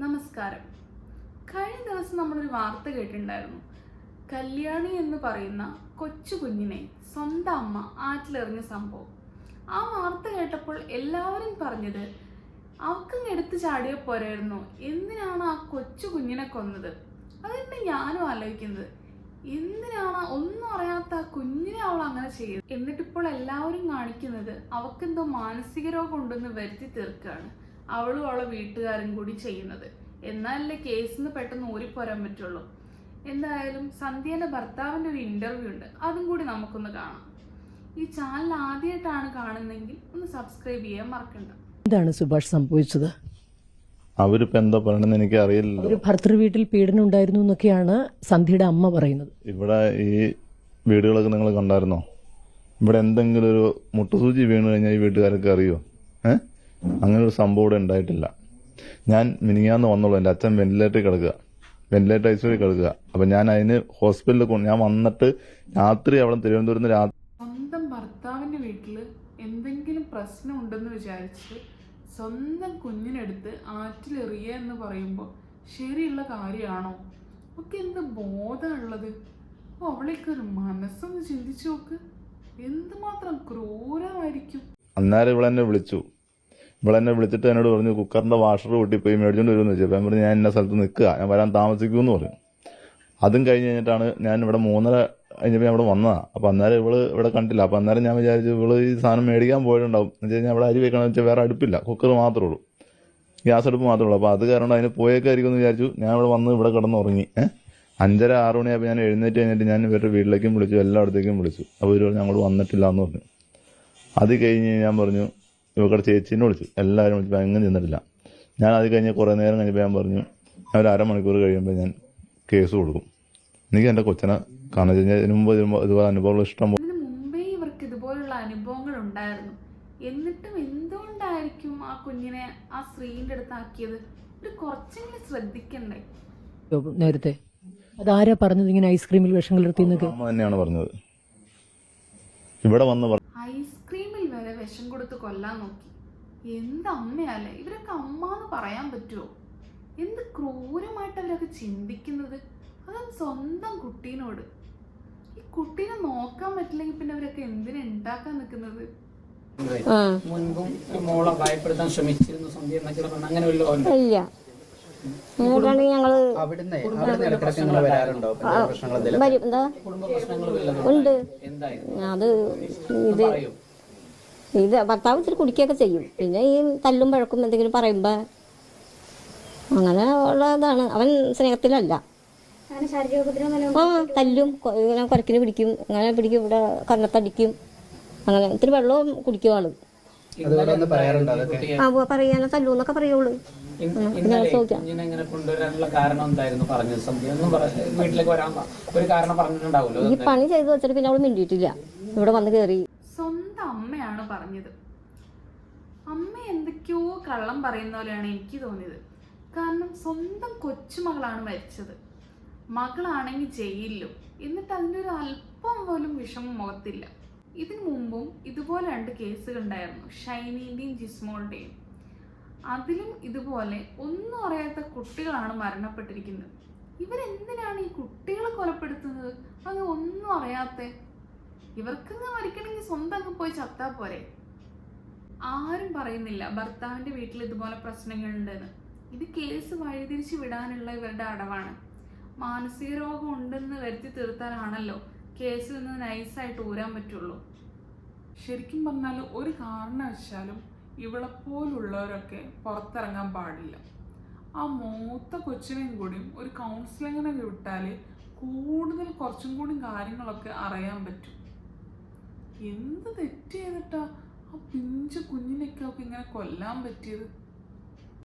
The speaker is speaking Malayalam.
നമസ്കാരം. കഴിഞ്ഞ ദിവസം നമ്മളൊരു വാർത്ത കേട്ടിട്ടുണ്ടായിരുന്നു. കല്യാണി എന്ന് പറയുന്ന കൊച്ചു കുഞ്ഞിനെ സ്വന്തം അമ്മ ആറ്റിലെറിഞ്ഞ സംഭവം. ആ വാർത്ത കേട്ടപ്പോൾ എല്ലാവരും പറഞ്ഞത് അവക്കങ്ങ് എടുത്തു ചാടിയ പോരായിരുന്നു. എന്തിനാണ് ആ കൊച്ചു കുഞ്ഞിനെ കൊന്നത്? അതെന്നെ ഞാനും ആലോചിക്കുന്നത്? എന്തിനാണ് ഒന്നും അറിയാത്ത ആ കുഞ്ഞിനെ അവൾ അങ്ങനെ ചെയ്തത്? എന്നിട്ടിപ്പോൾ എല്ലാവരും കാണിക്കുന്നത് അവക്കെന്തോ മാനസിക രോഗം ഉണ്ടെന്ന് വരുത്തി തീർക്കുകയാണ്. അവളും അവളെ വീട്ടുകാരും കൂടി ചെയ്യുന്നത്. എന്നാലല്ലേ കേസിൽ നിന്ന് പെട്ടെന്ന് ഊരിപ്പോരാൻ പറ്റുള്ളൂ. എന്തായാലും സന്ധ്യേന്റെ ഭർത്താവിന്റെ ഒരു ഇന്റർവ്യൂ ഉണ്ട്. അതും കൂടി നമുക്കൊന്ന് കാണാം. ഈ ചാനൽ ആദ്യമായിട്ടാണ് കാണുന്നതെങ്കിൽ ഒന്ന് സബ്സ്ക്രൈബ് ചെയ്യാൻ മറക്കണ്ട. എന്താണ് സുഭാഷ് സംഭവിച്ചത്? അവരിപ്പോ എന്താ പറയണെന്ന് എനിക്ക് അറിയില്ല ഒരു ഭർത്തൃ വീട്ടിൽ പീഡനം ഉണ്ടായിരുന്നു എന്നൊക്കെയാണ് സന്ധ്യയുടെ അമ്മ പറയുന്നത്. ഇവിടെ ഈ വീടുകളൊക്കെ നിങ്ങൾ കണ്ടായിരുന്നോ? ഇവിടെ എന്തെങ്കിലും ഒരു മുട്ടുസൂചി വീണ് കഴിഞ്ഞാൽ ഈ വീട്ടുകാരൊക്കെ അറിയോ? ഏഹ് അങ്ങനെ ഒരു സംഭവം ഇവിടെ ഉണ്ടായിട്ടില്ല. ഞാൻ മിനിങ്ങാന്ന് വന്നുള്ളൂ എന്റെ അച്ഛൻ വെന്റിലേറ്ററിൽ കിടക്കുക. വെന്റിലേറ്റർ ഐസിയിൽ കിടക്കുക. അപ്പൊ ഞാൻ അതിന് ഹോസ്പിറ്റലിൽ കൊണ്ട് ഞാൻ വന്നിട്ട് രാത്രി അവിടെ തിരുവനന്തപുരത്ത് രാത്രി സ്വന്തം ഭർത്താവിന്റെ വീട്ടിൽ എന്തെങ്കിലും പ്രശ്നം ഉണ്ടെന്ന് വിചാരിച്ച് സ്വന്തം കുഞ്ഞിനെടുത്ത് ആറ്റിലെറിയുക എന്ന് പറയുമ്പോൾ ശരിയുള്ള കാര്യമാണോ? ഒക്കെ എന്ത് ബോധമുള്ളത്? അപ്പോൾ അവളേക്ക് ഒരു മനസ്സൊന്ന് ചിന്തിച്ചു നോക്ക്. എന്തുമാത്രം ക്രൂരമായിരിക്കും? അന്നേരം ഇവളെന്നെ വിളിച്ചു. ഇവളെന്നെ വിളിച്ചിട്ട് എന്നോട് പറഞ്ഞു കുക്കറിന്റെ വാഷർ പൊട്ടിപ്പോയി മേടിച്ചോണ്ട് വരുമെന്ന് വെച്ചു അപ്പം പറഞ്ഞു ഞാൻ ഇന്ന സ്ഥലത്ത് നിൽക്കുക ഞാൻ വരാൻ താമസിക്കുമെന്ന് പറഞ്ഞു. അതും കഴിഞ്ഞ് കഴിഞ്ഞിട്ടാണ് ഞാൻ ഇവിടെ മൂന്നര കഴിഞ്ഞപ്പോൾ ഞാൻ ഇവിടെ വന്നതാ. അപ്പം അന്നേരം ഇവൾ ഇവിടെ കണ്ടില്ല. അപ്പം അന്നേരം ഞാൻ വിചാരിച്ചു ഇവൾ ഈ സാധനം മേടിക്കാൻ പോയിട്ടുണ്ടാവും. എന്ന് വെച്ച് കഴിഞ്ഞാൽ അവിടെ അരി വെക്കണമെന്ന് വെച്ചാൽ വേറെ അടുപ്പില്ല കുക്കർ മാത്രമേ ഉള്ളൂ. ഗ്യാസ് അടുപ്പ് മാത്രമേ ഉള്ളൂ. അപ്പോൾ അത് കാരണം അതിന് പോയേക്കായിരിക്കും എന്ന് വിചാരിച്ചു. ഞാൻ ഇവിടെ വന്ന് ഇവിടെ കിടന്നുറങ്ങി. ഏഹ് അഞ്ചര ആറ് മണിയായപ്പോൾ ഞാൻ എഴുന്നേറ്റ് കഴിഞ്ഞിട്ട് ഞാൻ ഇവരുടെ വീട്ടിലേക്കും വിളിച്ചു എല്ലായിടത്തേക്കും വിളിച്ചു. അപ്പോൾ ഇവർ ഞങ്ങൾ വന്നിട്ടില്ല എന്ന് പറഞ്ഞു. അത് കഴിഞ്ഞ് ഞാൻ പറഞ്ഞു ഇവക്കടെ ചേച്ചീനെ വിളിച്ചു. എല്ലാവരും വിളിച്ചപ്പോൾ എങ്ങനെ ചെന്നിട്ടില്ല. ഞാൻ അത് കഴിഞ്ഞ് കുറേ നേരം കഴിഞ്ഞപ്പോൾ ഞാൻ പറഞ്ഞു ഞാൻ ഒരു അരമണിക്കൂർ കഴിയുമ്പോൾ ഞാൻ കേസ് കൊടുക്കും. എനിക്ക് എന്റെ കൊച്ചനെ കാണാൻ കഴിഞ്ഞാൽ ഇതിനു മുമ്പ് വരുമ്പോൾ ഇതുപോലെ അനുഭവങ്ങൾ ഇഷ്ടം പോലെ മുമ്പേ ഇവർക്ക് ഇതുപോലുള്ള അനുഭവങ്ങൾ ഉണ്ടായിരുന്നു. എന്നിട്ടും എന്തുകൊണ്ടായിരിക്കും ആ കുഞ്ഞിനെ ആ സ്ത്രീന്റെ അടുത്താക്കിയത്? ഒരു കുറച്ചെങ്കിലും ശ്രദ്ധിക്കണ്ടേ? നേരത്തെ. അതാരാ പറഞ്ഞത് ഇങ്ങനെ ഐസ്ക്രീമിൽ വിഷം കലർത്തി അമ്മ തന്നെയാണ് പറഞ്ഞത്. ഇവിടെ വന്ന് ഐസ്ക്രീമിൽ വരെ വിഷം കൊടുത്ത് കൊല്ലാൻ നോക്കി. എന്തമ്മയല്ലേ ഇവരൊക്കെ അമ്മ എന്ന് പറയാൻ പറ്റുമോ എന്ത് ക്രൂരമായിട്ട് അവരൊക്കെ ചിന്തിക്കുന്നത്? അതും സ്വന്തം കുട്ടീനോട്. ഈ കുട്ടീനെ നോക്കാൻ പറ്റില്ലെങ്കിൽ പിന്നെ അവരൊക്കെ എന്തിനാ ഉണ്ടാക്കാൻ നിൽക്കുന്നത് മുൻപും മോളെ ഭയപ്പെടുത്താൻ ശ്രമിച്ചിരുന്നു സന്ധ്യ എന്നൊക്കെ അങ്ങനെ വല്ലതും അവിടുന്ന് അവിടുന്ന് നിങ്ങൾ വരാറുണ്ടോ? പ്രശ്നങ്ങൾ ഉണ്ട്? അത് ഇത് ഇത് ഭർത്താവ് ഇത്തിരി കുടിക്കുകയൊക്കെ ചെയ്യും. പിന്നെ ഈ തല്ലും പഴക്കും എന്തെങ്കിലും പറയുമ്പോ അങ്ങനെ ഉള്ളതാണ് അവൻ സ്നേഹത്തിലല്ല. ആ തല്ലും ഇങ്ങനെ കുരക്കിന് പിടിക്കും. അങ്ങനെ പിടിക്കും ഇവിടെ കന്നത്തടിക്കും അങ്ങനെ ഇത്തിരി വെള്ളവും കുടിക്കും ആൾ. പറയാറുണ്ടോ അതൊക്കെ. ആ ഉവ്വ് പറയാനോ തല്ലൂന്നൊക്കെ പറയുള്ളൂ. ഇന്നലെ കുഞ്ഞിനെ ഇങ്ങനെ കൊണ്ടുവരാനുള്ള കാരണം എന്തായിരുന്നു പറഞ്ഞത്? വീട്ടിലേക്ക് വരാൻ ഒരു കാരണം പറഞ്ഞിട്ടുണ്ടാവുമല്ലോ ഈ പണി ചെയ്ത് വെച്ചിട്ട് പിന്നെ അവൾ മിണ്ടിയിട്ടില്ല. ഇവിടെ വന്ന് കയറി സ്വന്തം അമ്മയാണ് പറഞ്ഞത്. അമ്മ എന്തൊക്കെയോ കള്ളം പറയുന്ന പോലെയാണ് എനിക്ക് തോന്നിയത്. കാരണം സ്വന്തം കൊച്ചുമകളാണ് മരിച്ചത്. മകളാണെങ്കിൽ ജയിലിലും. എന്നിട്ട് അതിന്റെ ഒരു അല്പം പോലും വിഷമം മുഖത്തില്ല. ഇതിനു മുമ്പും ഇതുപോലെ രണ്ട് കേസുകൾ ഉണ്ടായിരുന്നു. ഷൈനീന്റെയും ജിസ്മോളുടെയും. അതിലും ഇതുപോലെ ഒന്നും അറിയാത്ത കുട്ടികളാണ് മരണപ്പെട്ടിരിക്കുന്നത്. ഇവരെന്തിനാണ് ഈ കുട്ടികളെ കൊലപ്പെടുത്തുന്നത്? അത് ഒന്നും അറിയാത്ത ഇവർക്കങ്ങ് മരിക്കണമെങ്കിൽ സ്വന്തം അങ്ങ് പോയി ചത്താ പോരെ. ആരും പറയുന്നില്ല ഭർത്താവിന്റെ വീട്ടിൽ ഇതുപോലെ പ്രശ്നങ്ങളുണ്ടെന്ന്. ഇത് കേസ് വഴിതിരിച്ച് വിടാനുള്ള ഇവരുടെ അടവാണ്. മാനസിക രോഗം ഉണ്ടെന്ന് വരുത്തി തീർത്താലാണല്ലോ കേസിൽ നിന്ന് നൈസായിട്ട് ഊരാൻ പറ്റുള്ളൂ. ശരിക്കും പറഞ്ഞാൽ ഒരു കാരണവശാലും ഇവളെപ്പോലുള്ളവരൊക്കെ പുറത്തിറങ്ങാൻ പാടില്ല. ആ മൂത്ത കൊച്ചിനെയും കൂടിയും ഒരു കൗൺസിലിങ്ങിനെ വിട്ടാൽ കൂടുതൽ കുറച്ചും കൂടി കാര്യങ്ങളൊക്കെ അറിയാൻ പറ്റും. എന്ത് തെറ്റ് ചെയ്തിട്ടാ ആ പിഞ്ച് കുഞ്ഞിനെയൊക്കെ അവൾക്ക് ഇങ്ങനെ കൊല്ലാൻ പറ്റിയത്?